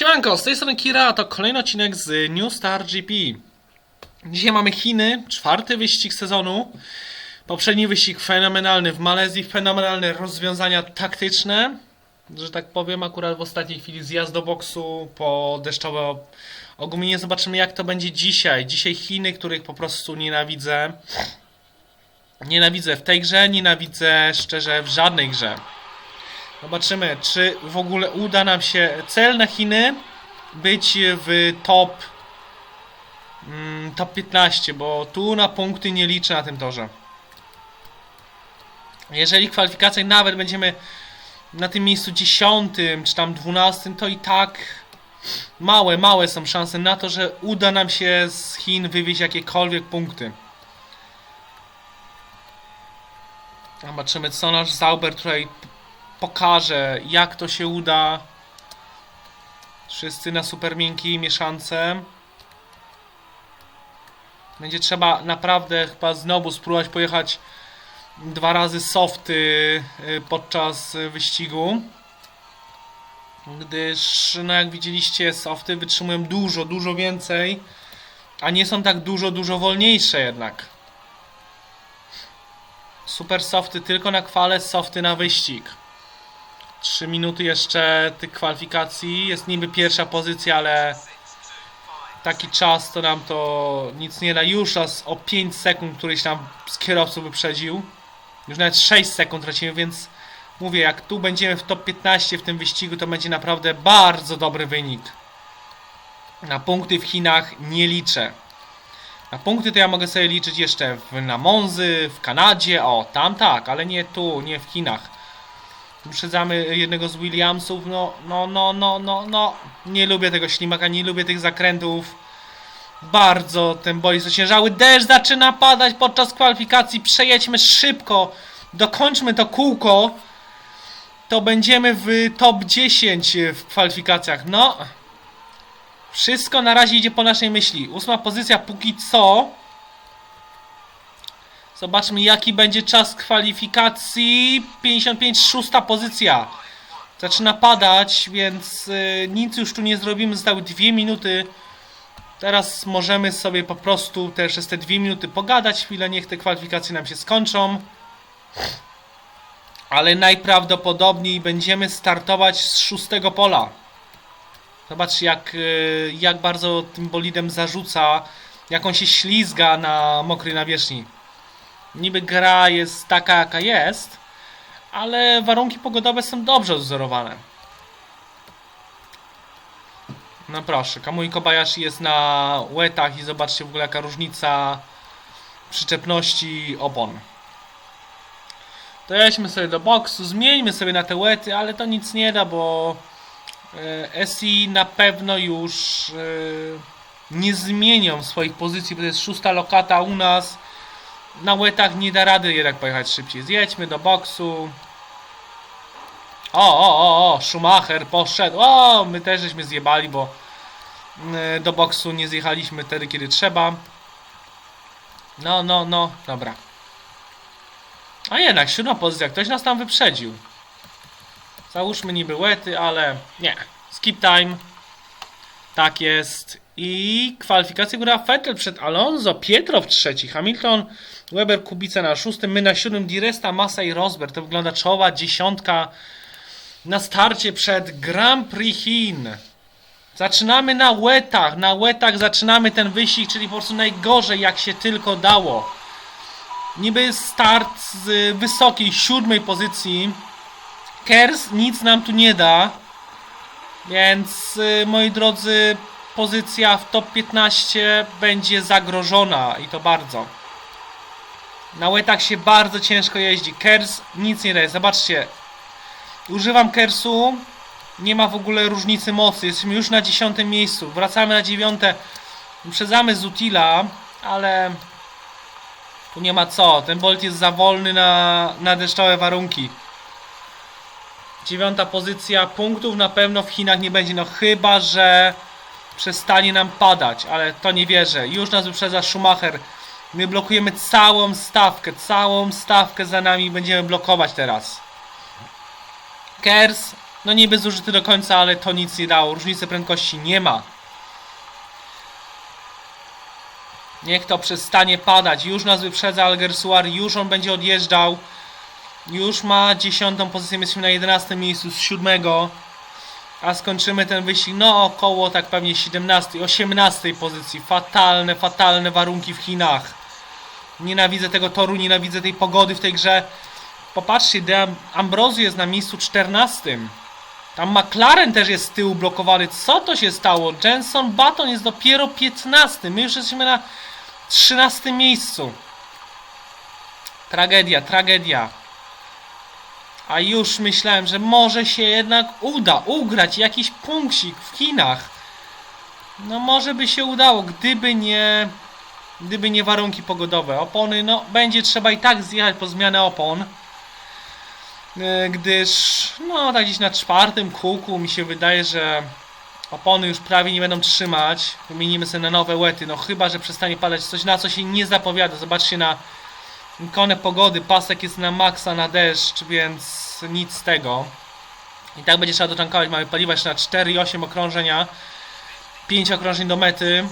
Siemanko, z tej strony Kira, to kolejny odcinek z New Star GP. Dzisiaj mamy Chiny, czwarty wyścig sezonu. Poprzedni wyścig fenomenalny w Malezji, fenomenalne rozwiązania taktyczne. Że tak powiem, akurat w ostatniej chwili zjazd do boksu po deszczowe ogumienie. Zobaczymy jak to będzie dzisiaj. Dzisiaj Chiny, których po prostu nienawidzę. Nienawidzę w tej grze, nienawidzę szczerze w żadnej grze. Zobaczymy, czy w ogóle uda nam się cel na Chiny być w top mm, top 15, bo tu na punkty nie liczę na tym torze. Jeżeli w kwalifikacjach nawet będziemy na tym miejscu 10 czy tam 12, to i tak małe, małe są szanse na to, że uda nam się z Chin wywieźć jakiekolwiek punkty. Zobaczymy, co nasz Zauber tutaj pokaże, jak to się uda. Wszyscy na super miękkiej mieszance. Będzie trzeba naprawdę chyba znowu spróbować pojechać dwa razy softy y, podczas wyścigu. Gdyż, no jak widzieliście, softy wytrzymują dużo, dużo więcej, a nie są tak dużo, dużo wolniejsze jednak. Super softy tylko na kwale, softy na wyścig. 3 minuty jeszcze tych kwalifikacji. Jest niby pierwsza pozycja, ale taki czas to nam to nic nie da. Już raz o 5 sekund któryś tam z kierowców wyprzedził. Już nawet 6 sekund tracimy, więc mówię, jak tu będziemy w top 15 w tym wyścigu, to będzie naprawdę bardzo dobry wynik. Na punkty w Chinach nie liczę. Na punkty to ja mogę sobie liczyć jeszcze w, na Monzy, w Kanadzie, o tam tak, ale nie tu, nie w Chinach. Wyprzedzamy jednego z Williamsów, no, no, no, no, no, no. Nie lubię tego ślimaka, nie lubię tych zakrętów. Bardzo ten boi ociężały. Deszcz zaczyna padać podczas kwalifikacji. Przejedźmy szybko. Dokończmy to kółko. To będziemy w top 10 w kwalifikacjach. No. Wszystko na razie idzie po naszej myśli. Ósma pozycja póki co. Zobaczmy jaki będzie czas kwalifikacji. 55, szósta pozycja. Zaczyna padać, więc y, nic już tu nie zrobimy. Zostały dwie minuty. Teraz możemy sobie po prostu też przez te dwie minuty pogadać chwilę. Niech te kwalifikacje nam się skończą. Ale najprawdopodobniej będziemy startować z szóstego pola. Zobaczcie jak, y, jak bardzo tym bolidem zarzuca. Jak on się ślizga na mokrej nawierzchni. Niby gra jest taka jaka jest, ale warunki pogodowe są dobrze odzorowane. No proszę, Kamui Kobayashi jest na łetach i zobaczcie w ogóle jaka różnica przyczepności opon. Dojedźmy sobie do boksu, zmieńmy sobie na te łety, ale to nic nie da, bo e, SI na pewno już e, nie zmienią swoich pozycji, bo to jest szósta lokata u nas na łetach nie da rady jednak pojechać szybciej. Zjedźmy do boksu. O, o, o, o, Schumacher poszedł. O, my też żeśmy zjebali, bo mm, do boksu nie zjechaliśmy wtedy, kiedy trzeba. No, no, no, dobra. A jednak, siódma pozycja, ktoś nas tam wyprzedził. Załóżmy niby łety, ale nie. Skip time. Tak jest. I kwalifikacje góra Vettel przed Alonso, Pietrow trzeci, Hamilton, Weber, Kubica na szóstym, my na siódmym, Diresta, Massa i Rosberg. To wygląda czoła dziesiątka na starcie przed Grand Prix Chin. Zaczynamy na łetach, na łetach zaczynamy ten wyścig, czyli po prostu najgorzej jak się tylko dało. Niby start z wysokiej, siódmej pozycji. Kers nic nam tu nie da. Więc y, moi drodzy, pozycja w top 15 będzie zagrożona i to bardzo. Na łetach się bardzo ciężko jeździ. Kers nic nie daje. Zobaczcie. Używam Kersu. Nie ma w ogóle różnicy mocy. Jesteśmy już na 10 miejscu. Wracamy na 9. Uprzedzamy Zutila, ale tu nie ma co. Ten Bolt jest za wolny na, na deszczowe warunki. Dziewiąta pozycja. Punktów na pewno w Chinach nie będzie. No chyba, że przestanie nam padać, ale to nie wierzę. Już nas wyprzedza Schumacher. My blokujemy całą stawkę, całą stawkę za nami będziemy blokować teraz. Kers No niby zużyty do końca, ale to nic nie dało. Różnicy prędkości nie ma. Niech to przestanie padać. Już nas wyprzedza Algersuar, już on będzie odjeżdżał. Już ma dziesiątą pozycję, my jesteśmy na 11 miejscu z siódmego. A skończymy ten wyścig, no około tak pewnie 17, 18 pozycji. Fatalne, fatalne warunki w Chinach. Nienawidzę tego toru, nienawidzę tej pogody w tej grze. Popatrzcie, De Ambrosio jest na miejscu 14. Tam McLaren też jest z tyłu blokowany. Co to się stało? Jenson Button jest dopiero 15. My już jesteśmy na 13 miejscu. Tragedia, tragedia. A już myślałem, że może się jednak uda ugrać jakiś punkcik w Chinach. No może by się udało, gdyby nie gdyby nie warunki pogodowe. Opony, no będzie trzeba i tak zjechać po zmianę opon. E, Gdyż, no tak gdzieś na czwartym kółku mi się wydaje, że opony już prawie nie będą trzymać. Wymienimy sobie na nowe łety, no chyba, że przestanie padać coś, na co się nie zapowiada. Zobaczcie na ikonę pogody, pasek jest na maksa, na deszcz, więc nic z tego. I tak będzie trzeba dotankować, mamy paliwa jeszcze na 4,8 okrążenia. 5 okrążeń do mety.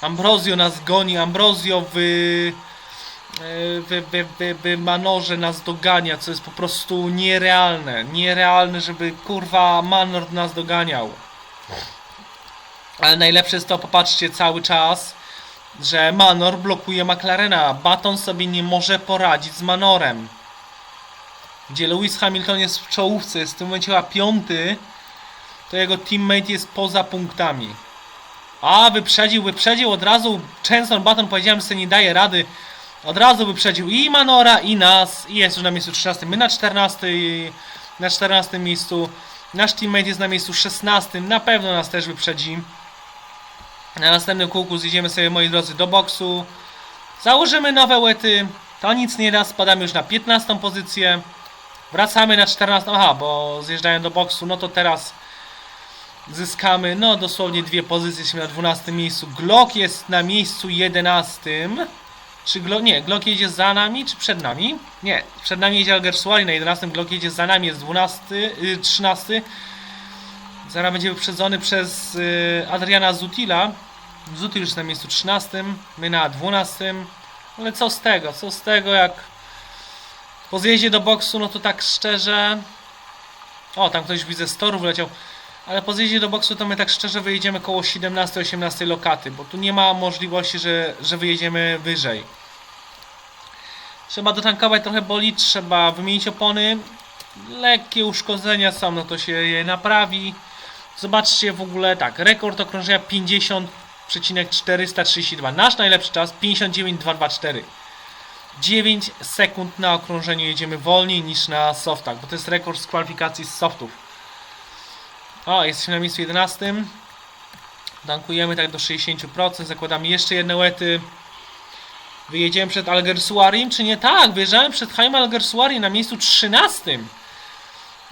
Ambrozio nas goni, Ambrozio w, w, w, w, w manorze nas dogania, co jest po prostu nierealne. Nierealne, żeby kurwa Manor nas doganiał. Ale najlepsze jest to, popatrzcie cały czas, że Manor blokuje McLarena. Baton sobie nie może poradzić z Manorem. Gdzie Lewis Hamilton jest w czołówce, jest w tym momencie chyba piąty, to jego teammate jest poza punktami. A, wyprzedził, wyprzedził od razu. Jenson Button powiedziałem, że sobie nie daje rady. Od razu wyprzedził i Manora, i nas. I jest już na miejscu 13. My na 14, na 14 miejscu. Nasz teammate jest na miejscu 16. Na pewno nas też wyprzedzi. Na następnym kółku zjedziemy sobie, moi drodzy, do boksu. Założymy nowe łety. To nic nie da, spadamy już na 15 pozycję. Wracamy na 14. Aha, bo zjeżdżają do boksu. No to teraz zyskamy, no dosłownie dwie pozycje, jesteśmy na 12 miejscu. Glock jest na miejscu 11. Czy Glock, nie, Glock jedzie za nami, czy przed nami? Nie, przed nami jedzie Algersuari na 11, Glock jedzie za nami, jest 12, y, 13. Zaraz będzie wyprzedzony przez y, Adriana Zutila. Zutil już na miejscu 13, my na 12. Ale co z tego, co z tego jak po zjeździe do boksu, no to tak szczerze... O, tam ktoś widzę z toru wleciał. Ale po zjeździe do boksu to my tak szczerze wyjedziemy koło 17-18 lokaty, bo tu nie ma możliwości, że, że wyjedziemy wyżej. Trzeba dotankować trochę boli, trzeba wymienić opony. Lekkie uszkodzenia są, no to się je naprawi. Zobaczcie w ogóle tak, rekord okrążenia 50,432. Nasz najlepszy czas 59,224. 9 sekund na okrążeniu jedziemy wolniej niż na softach, bo to jest rekord z kwalifikacji z softów. O, jesteśmy na miejscu 11. Dankujemy tak do 60%. Zakładamy jeszcze jedne łety. Wyjedziemy przed Algersuarim, czy nie? Tak, wyjeżdżałem przed Haim Algersuarim na miejscu 13.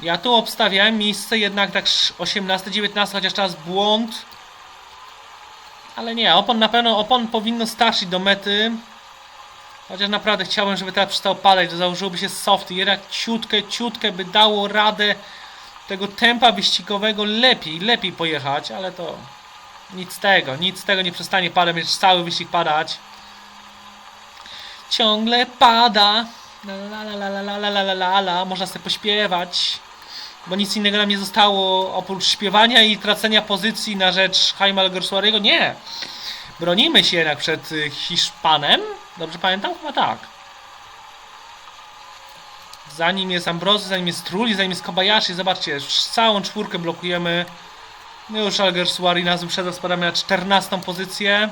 Ja tu obstawiałem miejsce jednak tak 18-19, chociaż teraz błąd. Ale nie, opon na pewno, opon powinno starczyć do mety. Chociaż naprawdę chciałbym, żeby teraz przestał padać, to założyłoby się softy. Jednak ciutkę, ciutkę by dało radę tego tempa wyścigowego lepiej, lepiej pojechać, ale to nic z tego, nic z tego nie przestanie padać, będzie cały wyścig padać. Ciągle pada. La la la la la la la la la la można sobie pośpiewać. Bo nic innego nam nie zostało oprócz śpiewania i tracenia pozycji na rzecz Jaime Alguersuariego. Nie! Bronimy się jednak przed y, Hiszpanem. Dobrze pamiętam? Chyba tak. Zanim jest Ambrozy, zanim jest Trulli, zanim jest Kobayashi, zobaczcie, całą czwórkę blokujemy. No już Algersuari nas wyprzedza, spadamy na 14 pozycję.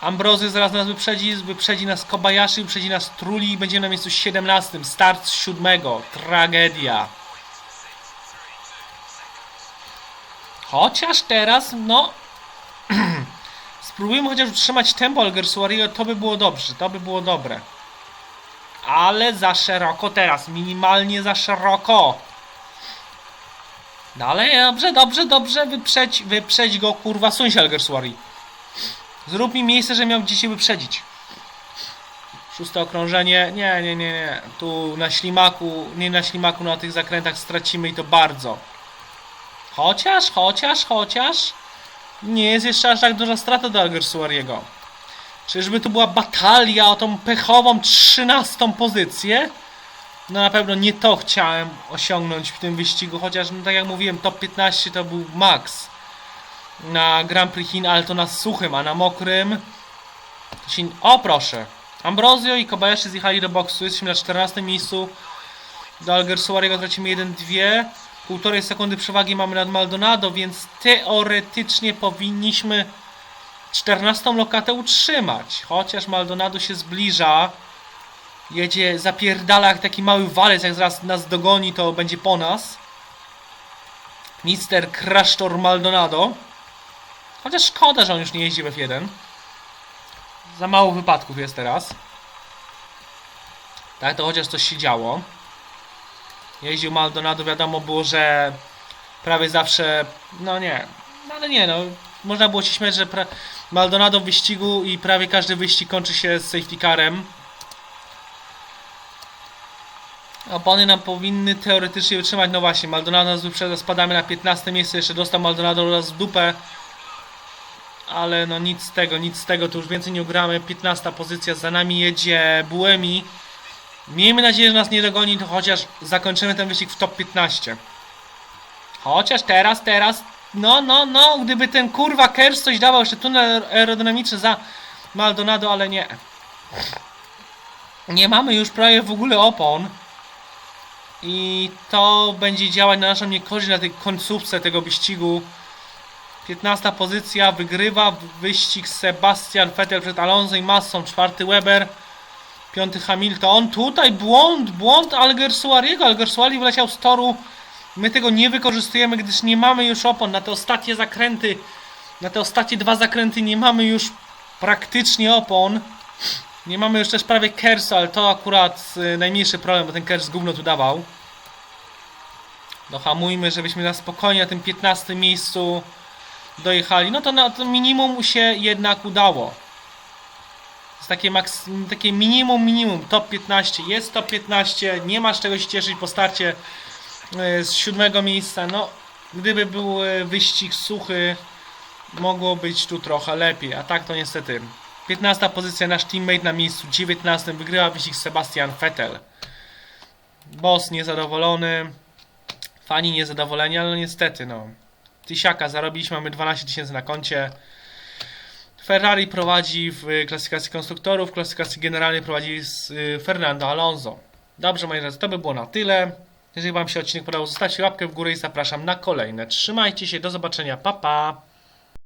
Ambrozy zaraz nas wyprzedzi, wyprzedzi nas Kobayashi, wyprzedzi nas Trulli i będziemy na miejscu 17. Start z siódmego. Tragedia. Chociaż teraz, no... Spróbujmy chociaż utrzymać tempo Algersuariego, to by było dobrze, to by było dobre. Ale za szeroko teraz, minimalnie za szeroko. Dalej, dobrze, dobrze, dobrze, wyprzedź, wyprzedź go, kurwa, suń się Algersuari. Zrób mi miejsce, że miał gdzie się wyprzedzić. Szóste okrążenie. Nie, nie, nie, nie. Tu na ślimaku, nie na ślimaku, na tych zakrętach stracimy i to bardzo. Chociaż, chociaż, chociaż. Nie jest jeszcze aż tak duża strata do Algersuariego. Czyżby to była batalia o tą pechową 13 pozycję? No na pewno nie to chciałem osiągnąć w tym wyścigu, chociaż no, tak jak mówiłem, top 15 to był max na Grand Prix Chin, ale to na suchym, a na mokrym. O proszę! Ambrozio i Kobayashi zjechali do boksu, jesteśmy na 14 miejscu. Do Algersuariego tracimy 1-2. Półtorej sekundy przewagi mamy nad Maldonado, więc teoretycznie powinniśmy 14 lokatę utrzymać. Chociaż Maldonado się zbliża. Jedzie, zapierdala jak taki mały walec, jak zaraz nas dogoni, to będzie po nas. Mister Crashtor Maldonado. Chociaż szkoda, że on już nie jeździ w F1. Za mało wypadków jest teraz. Tak, to chociaż coś się działo. Jeździł Maldonado, wiadomo było, że prawie zawsze, no nie, no ale nie no, można było się śmiać, że. Maldonado w wyścigu i prawie każdy wyścig kończy się z safety carem. Opony nam powinny teoretycznie wytrzymać, no właśnie, Maldonado nas wyprzedza, spadamy na 15 miejsce, jeszcze dostał Maldonado raz w dupę. Ale no nic z tego, nic z tego, to już więcej nie ugramy, 15 pozycja, za nami jedzie Buemi. Miejmy nadzieję, że nas nie dogoni, to chociaż zakończymy ten wyścig w top 15. Chociaż teraz, teraz, no, no, no, gdyby ten kurwa Kers coś dawał, jeszcze tunel aerodynamiczny za Maldonado, ale nie. Nie mamy już prawie w ogóle opon. I to będzie działać na naszą niekorzyść na tej końcówce tego wyścigu. 15 pozycja, wygrywa wyścig Sebastian Vettel przed Alonso i Massą, czwarty Weber. Piąty Hamilton. Tutaj błąd, błąd Algersuariego. Algersuari wyleciał z toru. My tego nie wykorzystujemy, gdyż nie mamy już opon na te ostatnie zakręty. Na te ostatnie dwa zakręty nie mamy już praktycznie opon. Nie mamy już też prawie kersu, ale to akurat y, najmniejszy problem, bo ten kers gówno tu dawał. Dohamujmy, żebyśmy na spokojnie na tym 15 miejscu dojechali. No to na to minimum się jednak udało. Jest takie, maks, takie minimum, minimum, top 15. Jest top 15, nie masz czego się cieszyć po starcie e, z siódmego miejsca. No, gdyby był e, wyścig suchy, mogło być tu trochę lepiej, a tak to niestety. 15 pozycja, nasz teammate na miejscu 19 wygrywa wyścig Sebastian Vettel. Boss niezadowolony, fani niezadowoleni, ale no niestety no. Tysiaka zarobiliśmy, mamy 12 tysięcy na koncie. Ferrari prowadzi w klasyfikacji konstruktorów, w klasyfikacji generalnej prowadzi y, Fernando Alonso. Dobrze, moi drodzy, to by było na tyle. Jeżeli Wam się odcinek podobał, zostawcie łapkę w górę i zapraszam na kolejne. Trzymajcie się, do zobaczenia, pa pa!